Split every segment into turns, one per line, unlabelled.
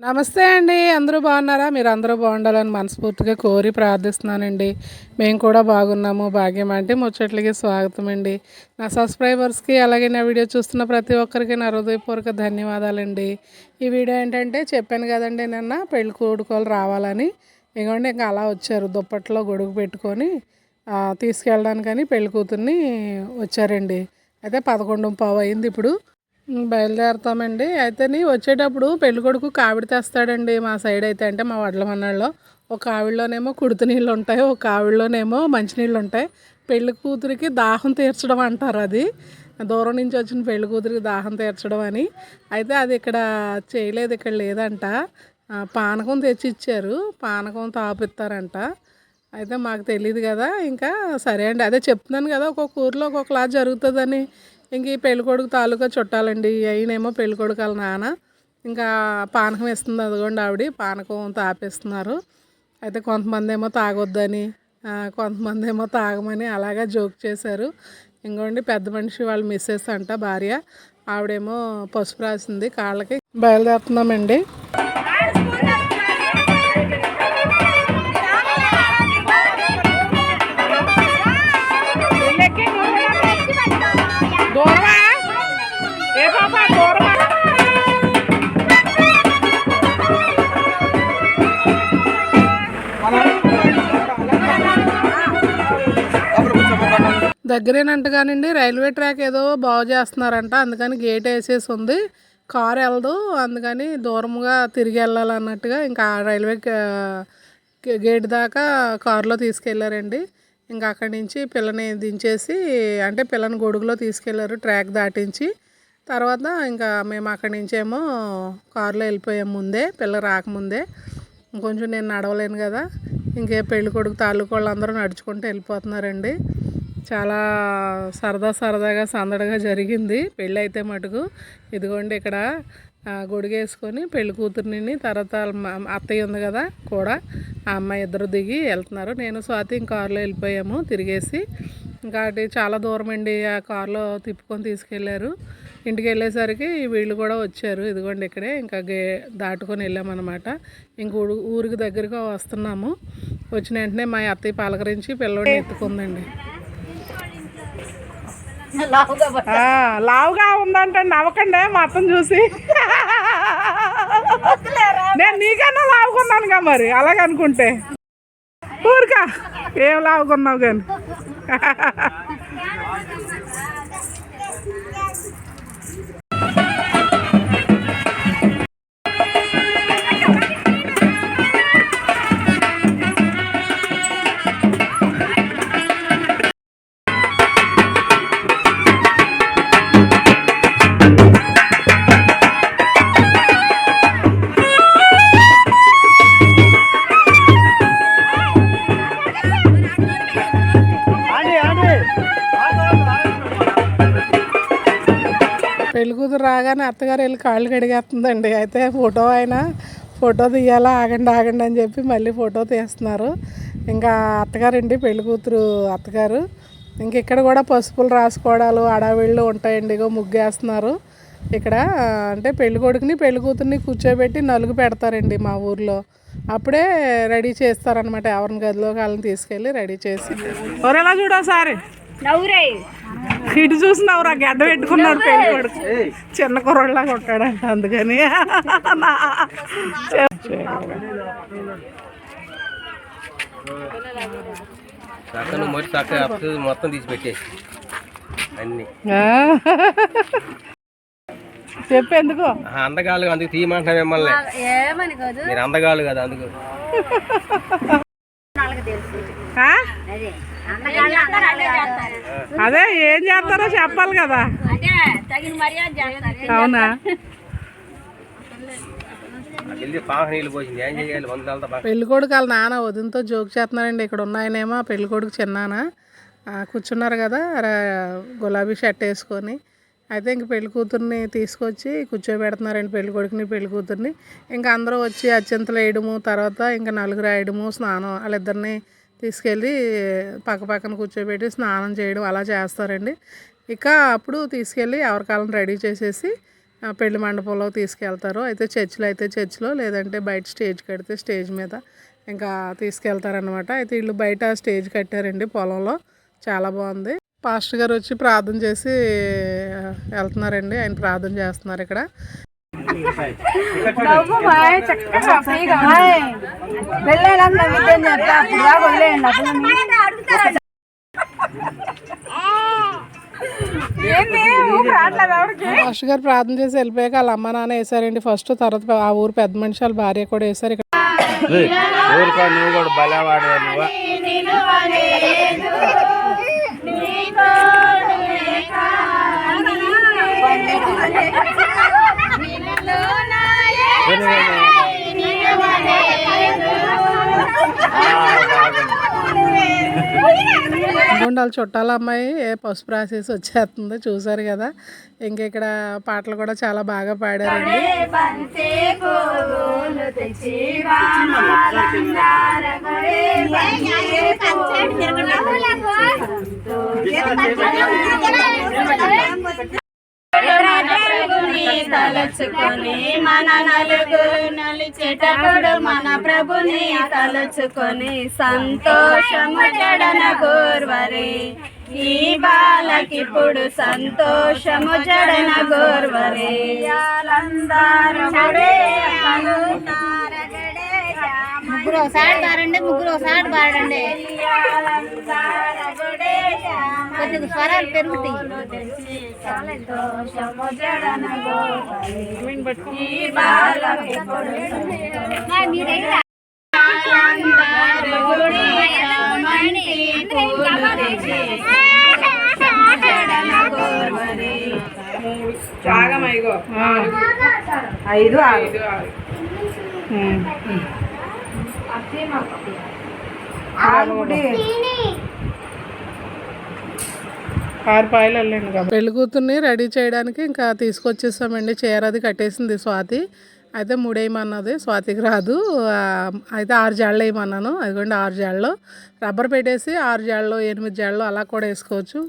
నమస్తే అండి. అందరూ బాగున్నారా? మీరు అందరూ బాగుండాలని మనస్ఫూర్తిగా కోరి ప్రార్థిస్తున్నానండి. మేము కూడా బాగున్నాము. భాగ్యం అంటే ముచ్చట్లకి స్వాగతం అండి. నా సబ్స్క్రైబర్స్కి అలాగే నా వీడియో చూస్తున్న ప్రతి ఒక్కరికి నా హృదయపూర్వక ధన్యవాదాలండి. ఈ వీడియో ఏంటంటే చెప్పాను కదండి నిన్న పెళ్ళి కొడుకోలు రావాలని. ఇదిగోండి ఇంకా అలా వచ్చారు. దుప్పట్లో గొడుగు పెట్టుకొని తీసుకెళ్ళడానికని పెళ్ళి కూతుర్ని వచ్చారండి. అయితే పదకొండు పావు అయింది ఇప్పుడు. బయలుదేరుతామండి. అయితే నీ వచ్చేటప్పుడు పెళ్ళికొడుకు కావిడి తెస్తాడండి మా సైడ్ అయితే. అంటే మా వడ్ల మన్నాళ్ళలో. ఒక ఆవిడలోనేమో కుడుతు నీళ్ళు ఉంటాయి ఒక ఆవిడలోనేమో మంచినీళ్ళు ఉంటాయి. పెళ్ళి కూతురికి దాహం తీర్చడం అంటారు అది. దూరం నుంచి వచ్చిన పెళ్ళి కూతురికి దాహం తీర్చడం అని. అయితే అది ఇక్కడ చేయలేదు ఇక్కడ లేదంట. పానకం తెచ్చి ఇచ్చారు పానకం తాపిస్తారంట. అయితే మాకు తెలియదు కదా. ఇంకా సరే అండి. అదే చెప్తున్నాను కదా ఒక్కొక్క ఊర్లో ఒక్కొక్కలా జరుగుతుందని. ఇంక ఈ పెళ్ళికొడుకు తాలూకా చుట్టాలండి. అయినేమో పెళ్ళికొడుకు వాళ్ళ నాన్న. ఇంకా పానకం ఇస్తుంది అదిగోండి ఆవిడ. పానకం తాపిస్తున్నారు. అయితే కొంతమంది ఏమో తాగొద్దని కొంతమంది ఏమో తాగమని అలాగా జోక్ చేశారు. ఇంకోండి పెద్ద మనిషి వాళ్ళ మిస్సెస్ అంట భార్య. ఆవిడేమో పసుపు రాసింది కాళ్ళకి. బయలుదేరుతున్నామండి. దగ్గరేనంట కానండి రైల్వే ట్రాక్ ఏదో బాగు చేస్తున్నారంట. అందుకని గేట్ వేసేసి ఉంది. కారు వెళ్ళదు. అందుకని దూరంగా తిరిగి వెళ్ళాలన్నట్టుగా ఇంకా ఆ రైల్వే గేట్ దాకా కారులో తీసుకెళ్ళారండి ఇంకా అక్కడి నుంచి పిల్లని దించేసి అంటే పిల్లని గొడుగులో తీసుకెళ్ళారు ట్రాక్ దాటించి. తర్వాత ఇంకా మేము అక్కడి నుంచేమో కారులో వెళ్ళిపోయాం ముందే పిల్ల రాకముందే ఇంకొంచెం నేను నడవలేను కదా ఇంకే పెళ్ళికొడుకు తాలూకు వాళ్ళందరూ నడుచుకుంటూ వెళ్ళిపోతున్నారండి. చాలా సరదా సరదాగా సందడిగా జరిగింది. పెళ్ళి అయితే మటుకు ఇదిగోండి ఇక్కడ గుడిగేసుకొని గొడుగేసుకొని పెళ్ళి తర్వాత మా- అత్తయ్య ఉంది కదా కూడా ఆ అమ్మాయి ఇద్దరు దిగి వెళ్తున్నారు. నేను స్వాతి ఇంక కారులో వెళ్ళిపోయాము తిరిగేసి. ఇంకా అటు చాలా దూరం అండి ఆ కారులో తిప్పుకొని తీసుకెళ్ళారు. ఇంటికి వెళ్ళేసరికి వీళ్ళు కూడా వచ్చారు. ఇదిగోండి ఇక్కడే ఇంకా గే దాటుకొని వెళ్ళామన్నమాట. ఇంక ఊరికి దగ్గరగా వస్తున్నాము. వచ్చిన వెంటనే మా అత్తయ్య పలకరించి పిల్లోడిని ఎత్తుకుందండి. లావుగా ఉందంటండి నవ్వకండి మా అత్తను చూసి నేను నీకన్నా లావుకున్నానుగా మరి అలాగనుకుంటే ఊరికా ఏం లావుకున్నావు కానీ అత్తగారు వెళ్ళి కాళ్ళు కడిగేస్తుందండి. అయితే ఫోటో అయినా ఫోటో తీయాలా ఆగండి ఆగండి అని చెప్పి మళ్ళీ ఫోటో తీస్తున్నారు. ఇంకా అత్తగారండి పెళ్ళి కూతురు అత్తగారు. ఇంక ఇక్కడ కూడా పసుపులు రాసుకోవడాలు అడావిళ్ళు ఉంటాయండి ఇగో ముగ్గేస్తున్నారు. ఇక్కడ అంటే పెళ్ళి కొడుకుని పెళ్ళి కూతుర్ని కూర్చోబెట్టి నలుగు పెడతారండి మా ఊర్లో. అప్పుడే రెడీ చేస్తారనమాట ఎవరిని గదిలో వాళ్ళని తీసుకెళ్ళి రెడీ చేసి. ఎవరెలా
నవ్వురే
ఇటు చూసినావురా గడ్డ పెట్టుకున్నాడు పెళ్ళి కొడుకు. చిన్న కుర్రోళ్ళగా ఉంటాడంట అందుకని.
చక్కను చక్క మొత్తం తీసి పెట్టేసి. అన్ని.
ఆ. చెప్పు ఎందుకు
ఆహా, అందగాళ్ళు అందుకు తీయమంటున్నా మిమ్మల్ని.
ఏమని కాదు
మీరు అందగాళ్ళు కదా అందుకు?
అదే
ఏం చేస్తారో? చెప్పాలి కదా.
అంటే తగిన మర్యాద చేస్తారు.
అవునా?
వెళ్ళి పాక నీళ్ళు పోసింది. ఏం చేయాలి? వందలతో బాగా
పెళ్ళి కొడుకు వాళ్ళ నాన్న వదినతో జోక్ చేస్తున్నారండి. ఇక్కడ ఉన్న ఆయనేమో పెళ్ళి కొడుకు చిన్నాన. ఆ, కూర్చున్నారు కదా ర- గులాబీ షర్ట్ వేసుకొని. అయితే ఇంక పెళ్ళి కూతుర్ని తీసుకొచ్చి కూర్చోబెడుతున్నారండి పెళ్ళి కొడుకుని పెళ్ళి కూతుర్ని. ఇంకా అందరూ వచ్చి అత్యంతలు వేయడము తర్వాత ఇంకా నలుగురు వేయడము స్నానం వాళ్ళిద్దరిని తీసుకెళ్ళి పక్క పక్కన కూర్చోబెట్టి స్నానం చేయడం అలా చేస్తారండి. ఇక అప్పుడు తీసుకెళ్ళి ఎవరికాలం రెడీ చేసేసి పెళ్ళి మండపంలో తీసుకెళ్తారు. అయితే చర్చిలో అయితే చర్చిలో లేదంటే బయట స్టేజ్ కడితే స్టేజ్ మీద ఇంకా తీసుకెళ్తారనమాట అయితే వీళ్ళు బయట స్టేజ్ కట్టారండి పొలంలో. చాలా బాగుంది. పాస్టర్ గారు వచ్చి ప్రార్థన చేసి వెళ్తున్నారండి. ఆయన ప్రార్థన చేస్తున్నారు ఇక్కడ. పాస్టర్ గారు ప్రార్థన చేసి వెళ్ళిపోయాక వాళ్ళ అమ్మ నాన్న వేసారండి ఫస్ట్. తర్వాత ఆ ఊరు పెద్ద మనిషి వాళ్ళ భార్య కూడా వేసారు ఇక్కడ
ఊరుకో నువ్వు కూడా బలవాడు నువ్వు
ఇదిగోండి వాళ్ళు చుట్టాల అమ్మాయి ఏ పసుపు రాసేసి వచ్చేస్తుంది చూసారు కదా ఇంక ఇక్కడ పాటలు కూడా చాలా బాగా పాడారండి
తలుచుకొని మన నలుగురు నలిచేటప్పుడు మన ప్రభుని తలుచుకొని సంతోషము జడన గోర్వరి. ఈ బాలకిప్పుడు సంతోషము జడన గోర్వరే. ముగ్గురు ఒకసారి పాడండి ముగ్గురు ఒకసారి పాడండి. కొద్దిగా స్వరాలు పెరుగుతాయి.
ఐదు ఆరు. ఆరు పాయలు వెళ్ళండి కదా పెళ్ళి కూతుర్ని రెడీ చేయడానికి ఇంకా తీసుకొచ్చేసామండి. చీర అది కట్టేసింది స్వాతి. అయితే మూడేయమన్నది స్వాతికి రాదు. అయితే ఆరు జాళ్ళు వేయమన్నాను. అదిగోండి ఆరు జాళ్ళు. రబ్బర్ పెట్టేసి ఆరు జాళ్ళు ఎనిమిది జాళ్ళు అలా కూడా వేసుకోవచ్చు.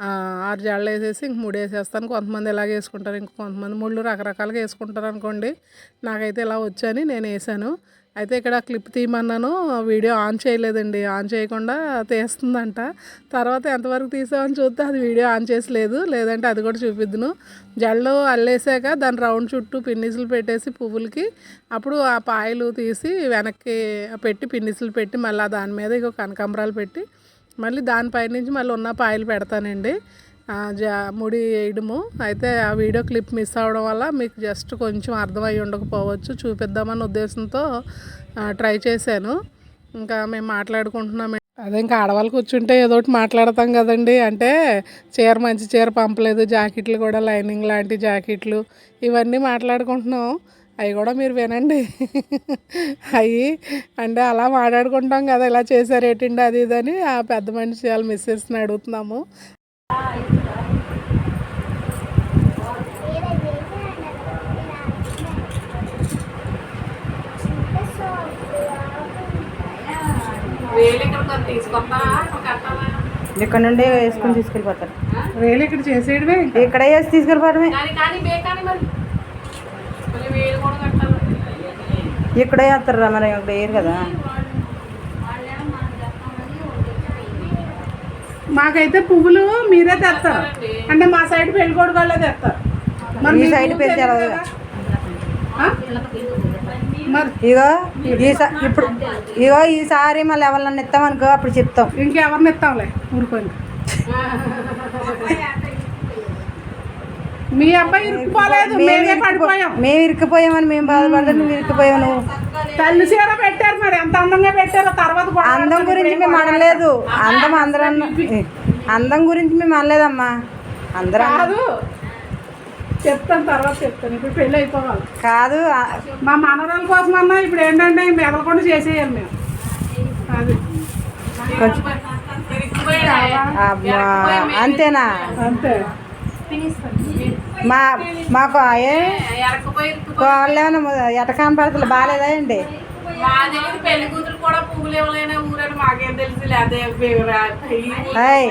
ఆ, ఆరు జాళ్ళు వేసేసి ఇంక మూడు వేసేస్తాను కొంతమంది ఇలాగ వేసుకుంటారు. ఇంక కొంతమంది ముళ్ళు రకరకాలుగా వేసుకుంటారు అనుకోండి. నాకైతే ఇలా వచ్చని నేను వేసాను. అయితే ఇక్కడ క్లిప్ తీయమన్నాను వీడియో ఆన్ చేయలేదండి. ఆన్ చేయకుండా తీస్తుందంట. తర్వాత ఎంతవరకు తీసామని చూస్తే అది వీడియో ఆన్ చేసలేదు. లేదంటే అది కూడా చూపిద్దును. జల్లు అల్లేసాక దాని రౌండ్ చుట్టూ పిన్నిసులు పెట్టేసి పువ్వులకి అప్పుడు ఆ పాయలు తీసి వెనక్కి పెట్టి పిన్నిసులు పెట్టి మళ్ళీ దాని మీద ఇక కనకాంబరాలు పెట్టి మళ్ళీ దానిపై నుంచి మళ్ళీ ఉన్న పాయలు పెడతానండి. జా ముడి వేయడము. అయితే ఆ వీడియో క్లిప్ మిస్ అవ్వడం వల్ల మీకు జస్ట్ కొంచెం అర్థమై ఉండకపోవచ్చు. చూపిద్దామన్న ఉద్దేశంతో ట్రై చేశాను. ఇంకా మేము మాట్లాడుకుంటున్నాం. అదే ఇంకా ఆడవాళ్ళు కూర్చుంటే ఏదో ఒకటి మాట్లాడతాం కదండి. అంటే చీర మంచి చీర పంపలేదు. జాకెట్లు కూడా లైనింగ్ లాంటి జాకెట్లు. ఇవన్నీ మాట్లాడుకుంటున్నాం. అవి కూడా మీరు వినండి. అవి అంటే అలా మాట్లాడుకుంటాం కదా. ఇలా చేశారు ఏంటండి అది ఇదని ఆ పెద్ద మనిషి వాళ్ళ మిస్సెస్ని అడుగుతున్నాము.
ఇక్కడ నుండి వేసుకొని తీసుకెళ్ళిపోతారు.
వేలు ఇక్కడ చేసేయడమే
ఇక్కడ వేసి తీసుకెళ్ళిపోవడమే. ఇక్కడే వేస్తారు మరి ఇక్కడ వేయరు కదా.
మాకైతే పువ్వులు మీరే తెస్తారు. అంటే మా సైడ్ పెళ్ళికొడుకు వాళ్ళే తెస్తారు. మరి
ఈ
మీ
సైడ్ ఇగో ఈసా ఇప్పుడు ఇగో ఈసారి మళ్ళీ ఎవరినన్నా ఇస్తామనుకో అప్పుడు చెప్తాం.
ఇంకెవరిని ఇస్తాంలే ఊరుకోండి. మీ అబ్బాయి ఇరుక్కుపోలేదు మేమే పడిపోయాం.
మేము ఇరుక్కుపోయామని మేము బాధపడతాం నువ్వు ఇరుక్కుపోయావు నువ్వు.
తల్లి చీర పెట్టారు మరి ఎంత అందంగా పెట్టారో తర్వాత
అందం గురించి మేము అనలేదు. అందం అందరం అందం గురించి మేము అనలేదమ్మా. అందరం
కాదు. చెప్తాను తర్వాత చెప్తాను. ఇప్పుడు పెళ్ళి అయిపోవాలి.
కాదు
మా మనవరాల కోసం అన్నా ఇప్పుడు ఏంటంటే మెదలకుండా చేసేయాలి మేము. అది.
అంతేనా?
అంతే.
మా మాకు ఏమైనా ఎటకాన్ పడతలు బాగాలేదా అండి
మా దగ్గర పెళ్ళి కూతురు కూడా పువ్వులు ఇవ్వలేని ఊరని మాకేం తెలుసు లేదా
అయ్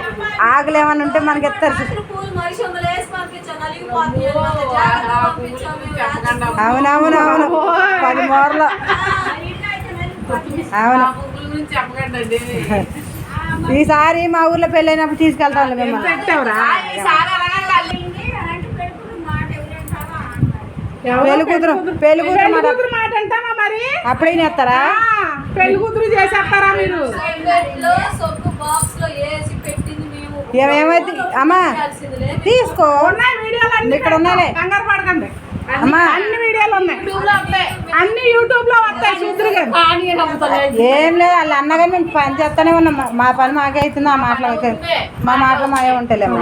ఆకులు ఏమైనా ఉంటే మనకి ఇస్తారు. అవునవును అవును పది మూరలు. అవును. ఈసారి మా ఊర్లో పెళ్ళైనప్పుడు తీసుకెళ్తాను మిమ్మల్ని. పెళ్ళి కూతురు పెళ్ళి కూతురు మాట
మాట అంటామా మరి?
అప్పుడే నేస్తారా?
పెళ్ళి కూతురు చేసేస్తారా మీరు?
ఏమేమైతే అమ్మా తీసుకో. ఇక్కడ ఉన్నాలే
కంగారు పడకండి.
అమ్మా.
అన్ని వీడియోలు ఉన్నాయి. అన్ని యూట్యూబ్లో వస్తాయి చూద్దరు
ఏం లేదు వాళ్ళ అన్నగారు మేము పని చేస్తానే ఉన్నాం. మా- పని మాకే అవుతుంది ఆ మాటలు అయితే మా మాటలు మాయే ఉంటాయిలేమ్మా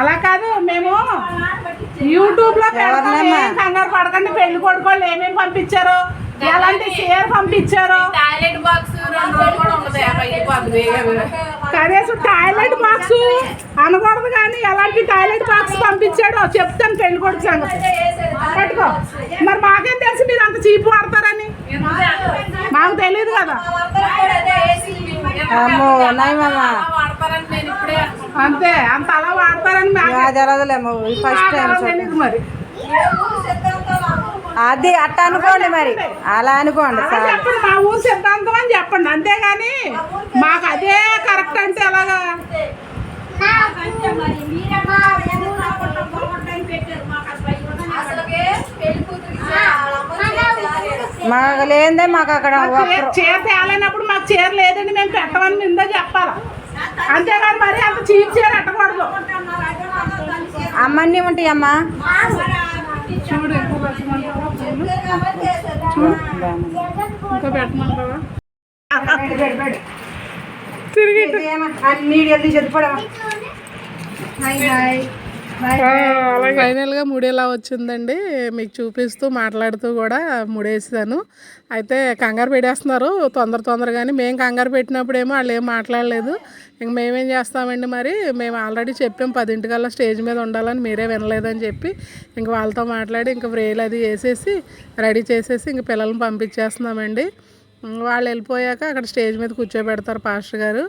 అలా కాదు మేము యూట్యూబ్లో కంగారు పడకండి పెళ్ళి కొడుకోళ్ళు ఏమేమి పంపించారు ఎలాంటి షేర్ పంపించారు.
టాయిలెట్ బాక్స్
కనీసం టాయిలెట్ బాక్స్ అనకూడదు కానీ ఎలాంటి టాయిలెట్ బాక్స్ పంపించాడో చెప్తాను పెళ్ళి కొడుకు సంగతి. పట్టుకో. మరి మాకేం తెలుసు మీరు అంత చీపు వాడతారని? మాకు తెలియదు కదా.
అమ్మో
అంతే అంత అలా వాడతారని
ఫస్ట్ టైం
మరి?
అది అట్ట అనుకోండి మరి. అలా అనుకోండి
చెప్పండి మా ఊరు సిద్ధాంతం అని చెప్పండి అంతేగాని మాకు అదే కరెక్ట్ అంటే ఎలాగా?
మాకు లేదే మాకు అక్కడ
చీర తేలేనప్పుడు మాకు చీర లేదండి మేము పెట్టమని నిందా చెప్పాలి? అంతేగాని మరి అంత చీప్ చీర పెట్టకూడదు
అమ్మన్నీ ఉంటాయి అమ్మా.
చూడు ఎక్కువ పెట్టమంటావా? పూలు? ఇంకా పెట్టమంటావా?
నీళ్ళు తీసి ఎత్తుపడమా
ఫైనల్గా ముడేలా వచ్చిందండి. మీకు చూపిస్తూ మాట్లాడుతూ కూడా ముడేసాను. అయితే కంగారు పెట్టేస్తున్నారు తొందర తొందరగానే. మేము కంగారు పెట్టినప్పుడేమో వాళ్ళు ఏం మాట్లాడలేదు. ఇంక మేమేం చేస్తామండి మరి? మేము ఆల్రెడీ చెప్పాం పదింటికల్లా స్టేజ్ మీద ఉండాలని మీరే వినలేదని చెప్పి ఇంక వాళ్ళతో మాట్లాడి ఇంక వ్రేలు అది వేసేసి రెడీ చేసేసి ఇంక పిల్లల్ని పంపించేస్తున్నామండి. వాళ్ళు వెళ్ళిపోయాక అక్కడ స్టేజ్ మీద కూర్చోబెడతారు పాస్టర్ గారు.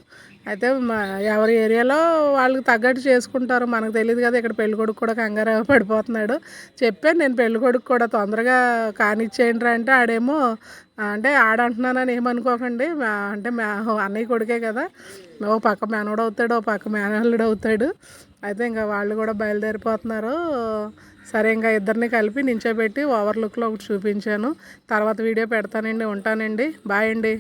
అయితే మా ఎవరి ఏరియాలో వాళ్ళకి తగ్గట్టు చేసుకుంటారు. మనకు తెలియదు కదా ఇక్కడ పెళ్ళి కొడుకు కూడా కంగారు పడిపోతున్నాడు. చెప్పాను నేను పెళ్ళి కొడుకు కూడా తొందరగా కానిచ్చేయండి అంటే ఆడేమో అంటే ఆడంటున్నానని ఏమనుకోకండి. అంటే మా అన్నయ్య కొడుకే కదా ఓ పక్క మేనోడు అవుతాడు ఓ పక్క మేనల్లుడు అవుతాడు. అయితే ఇంకా వాళ్ళు కూడా బయలుదేరిపోతున్నారు. సరే ఇంకా ఇద్దరిని కలిపి నించోబెట్టి ఓవర్ లుక్లో ఒకటి చూపించాను. తర్వాత వీడియో పెడతానండి ఉంటానండి. బాయ్ అండి.